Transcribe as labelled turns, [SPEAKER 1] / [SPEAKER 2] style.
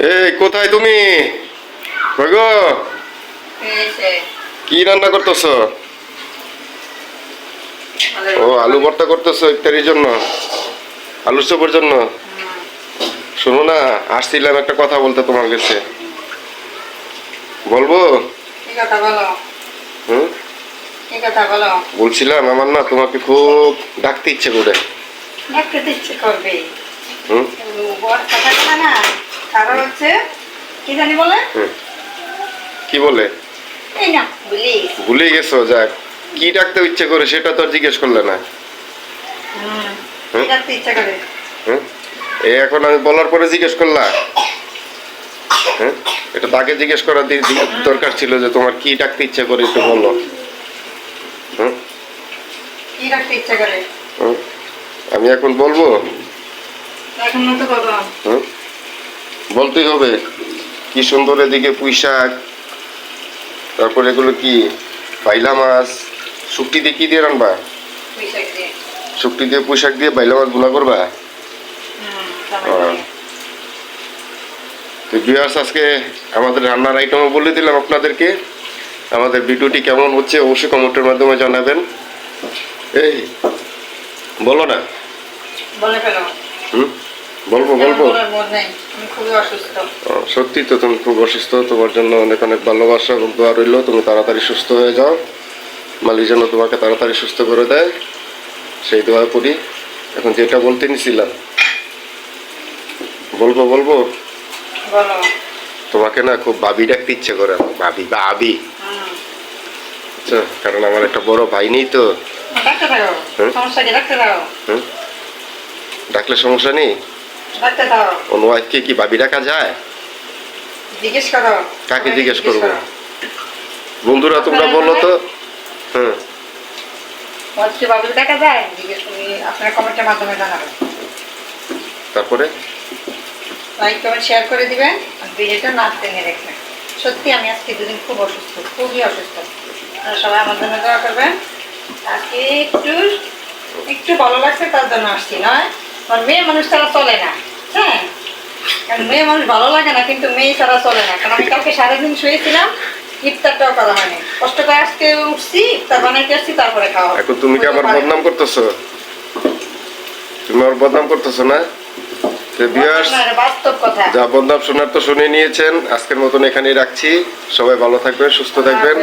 [SPEAKER 1] এই কোথায় তুমি? গো কি রান্না করতেছো? ও আলু ভর্তা করতেছো ইফতারির জন্য? আলু চপের জন্য? শোনো না আসছিলাম একটা কথা বলতে তোমার কাছে। বলব? হুম? বলছিলাম আমার না তোমাকে খুব ডাকতে ইচ্ছে করে।
[SPEAKER 2] দেখতে তো ইচ্ছে করবে
[SPEAKER 1] হুম?
[SPEAKER 2] কারণ হচ্ছে কি জানি বলে।
[SPEAKER 1] কি বলে?
[SPEAKER 2] এই না
[SPEAKER 1] ভুলে গেছো। যাক। কি ডাকতে ইচ্ছে করে সেটা তো আর জিজ্ঞেস করলে না। এই এখন আমি বলার পরে জিজ্ঞেস করলা। হ্যাঁ এটা তাকে জিজ্ঞেস করার দরকার ছিল যে তোমার কি ডাকতে ইচ্ছে করে একটু বলো। হুম?
[SPEAKER 2] কি ইচ্ছে করে?
[SPEAKER 1] আমি এখন বলব?
[SPEAKER 2] এখন মতো বাবা
[SPEAKER 1] হুম? বলতেই হবে কি সুন্দর এদিকে পুঁই শাক তারপর এগুলো কি বাইলা মাছ শুক্তি দিয়ে কি দিয়ে রানবা?
[SPEAKER 2] দিয়ে।
[SPEAKER 1] শুক্তি দিয়ে পুঁই শাক দিয়ে বাইলা মাছগুলা করবা? তো ভিউয়ার্স আজকে আমাদের রান্নার আইটেমও বলে দিলাম আপনাদেরকে। আমাদের ভিডিওটি কেমন হচ্ছে অবশ্যই কমেন্টের মাধ্যমে জানাবেন। এই বলো না।
[SPEAKER 2] বলে ফেলো।
[SPEAKER 1] হুম? বলব বলব? সত্যি তো তুমি খুব অসুস্থ তোমার জন্য অনেক অনেক ভালোবাসা এবং দোয়া রইল। তুমি তাড়াতাড়ি সুস্থ হয়ে যাও। মালিক যেন তোমাকে তাড়াতাড়ি সুস্থ করে দেয়। সেই দোয়া করি। এখন যেটা বলতে নিছিলাম বলব বলব? তোমাকে না খুব ভাবি ডাকতে ইচ্ছে করে আমার। ভাবি ভাবি। আচ্ছা কারণ আমার একটা বড় ভাই নেই তো। ডাকলে সমস্যা নেই? ওয়াইফকে কি ভাবি ডাকা যায়?
[SPEAKER 2] জিজ্ঞেস করো।
[SPEAKER 1] কাকে জিজ্ঞেস করব? বন্ধুরা তোমরা বলো তো।
[SPEAKER 2] তোমার কি বাবু যায়? জিজ্ঞেস করি কমেন্টের মাধ্যমে জানাবেন।
[SPEAKER 1] তারপরে?
[SPEAKER 2] লাইক কমেন্ট শেয়ার করে দিবেন। আর ভিডিওটা না টেনে দেখবেন সত্যি আমি আজকে দুদিন খুব অসুস্থ খুবই অসুস্থ। সবাই আমার জন্য দোয়া করবেন। আজকে একটু একটু ভালো লাগছে তার জন্য আসছি। নয় আমার মেয়ে মানুষ ছাড়া চলে না। হ্যাঁ। মেয়ে মানুষ ভালো লাগে না কিন্তু মেয়ে ছাড়া চলে না। কারণ আমি কালকে সারাদিন শুয়েছিলাম ইফতারটাও করা হয়নি। কষ্ট করে আজকে উঠছি ইফতার বানাইতে আসছি তারপরে খাওয়া
[SPEAKER 1] এখন তুমি কি আবার বদনাম করতেছো? তুমি আবার বদনাম করতেছো না? যা বদনাম শোনার তো শুনে নিয়েছেন। আজকের মতন এখানেই রাখছি। সবাই ভালো থাকবেন সুস্থ থাকবেন।